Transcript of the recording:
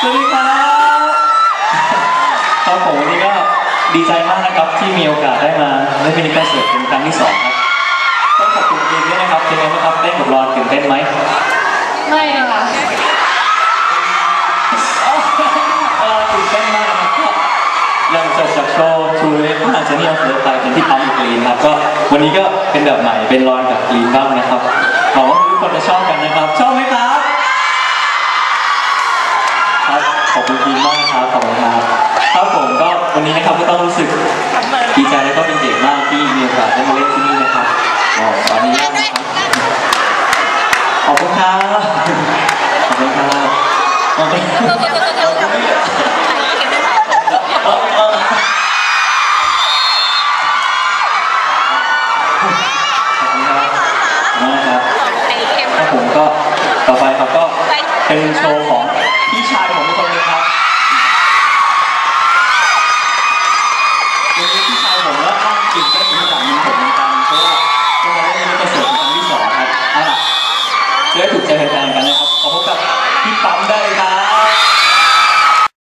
สวัสดีครับครับผมวันนี้ก็ดีใจมากนะครับที่มีโอกาสได้มาได้นมินิคอนเสิร์ตเป็นครั้งที่สองครับต้องขอบคุณทีมด้วยนะครับเป็นไงบ้ครับเต้นกับรอนตื่นเต้นไหมไม่ค่ะเออตื่นเต้นมากนะครับหลังจบจากโชว์ชูเรฟอาจจะนี่อาเฟิร์สไปเป็นที่ปั๊มกรีนครับก็วันนี้ก็เป็นแบบใหม่เป็นรอยกับกรีนบ้างนะครับหวังว่าทุกคนจะชอบกันนะครับ นนี้นะครับก็ต้องรู้สึกดีใจและก็เป็นเกียรติมากที่มีโอกาสได้มาเล่นที่นี่นะครับอ๋อตอนนี้นะครับขอบคุณครับขอบคุณครับขอบคุณเออเออขอบคุณครับมากครับครับผมก็ต่อไปครับก็เป็นโชว์ของพี่ชายผมคนหนึงครับ